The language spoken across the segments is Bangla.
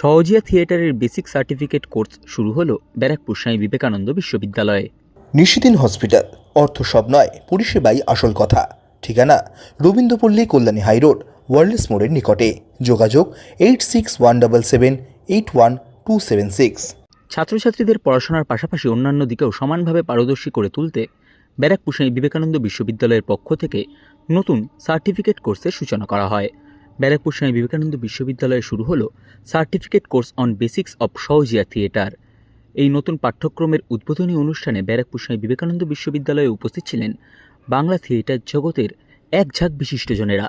সহজিয়া থিয়েটারের বেসিক সার্টিফিকেট কোর্স শুরু হলো ব্যারাকপুর স্বামী বিবেকানন্দ বিশ্ববিদ্যালয়ে। নিশিদিন হসপিটাল অর্থ সব নয় পরিষেবাই আসল কথা। ঠিকানা রবীন্দ্রপল্লী কল্যাণী হাইরোড ওয়ার্ল্ডস মোড়ের নিকটে। যোগাযোগ eight six one double seven eight one two seven six. ছাত্রছাত্রীদের পড়াশোনার পাশাপাশি অন্যান্য দিকেও সমানভাবে পারদর্শী করে তুলতে ব্যারাকপুর স্বামী বিবেকানন্দ বিশ্ববিদ্যালয়ের পক্ষ থেকে নতুন সার্টিফিকেট কোর্সের সূচনা করা হয়। ব্যারাকপুর স্বামী বিবেকানন্দ বিশ্ববিদ্যালয়ে শুরু হলো certificate course on basics of Sahajiya theatre. এই নতুন পাঠ্যক্রমের উদ্বোধনী অনুষ্ঠানে ব্যারাকপুর স্বামী বিবেকানন্দ বিশ্ববিদ্যালয়ে উপস্থিত ছিলেন বাংলা থিয়েটার জগতের এক ঝাঁক বিশিষ্টজনেরা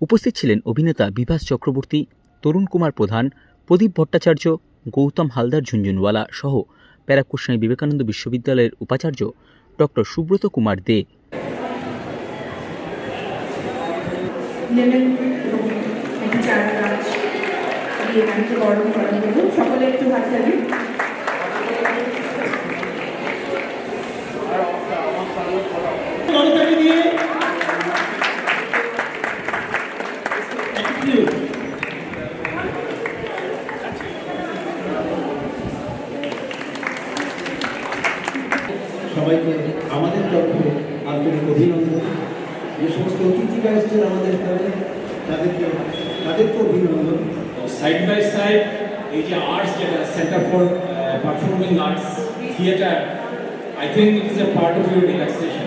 উপস্থিত ছিলেন অভিনেতা বিভাস চক্রবর্তী, তরুণ কুমার প্রধান, প্রদীপ ভট্টাচার্য, গৌতম হালদার ঝুনঝুনওয়ালা সহ ব্যারাকপুর স্বামী বিবেকানন্দ বিশ্ববিদ্যালয়ের উপাচার্য ডক্টর সুব্রত কুমার দে। চার গাছ দিয়ে গাড়িতে গরম সকলে একটু হাত দিয়ে সবাইকে আমাদের তরফে আন্তরিক অভিনন্দন। যে সমস্ত অতিথিরা এসছেন আমাদের এখানে তাদেরকে তাদেরকে অভিনন্দন সাইড বাই সাইড এই যে আর্টস যেটা centre for performing arts theatre I think it is a part of your relaxation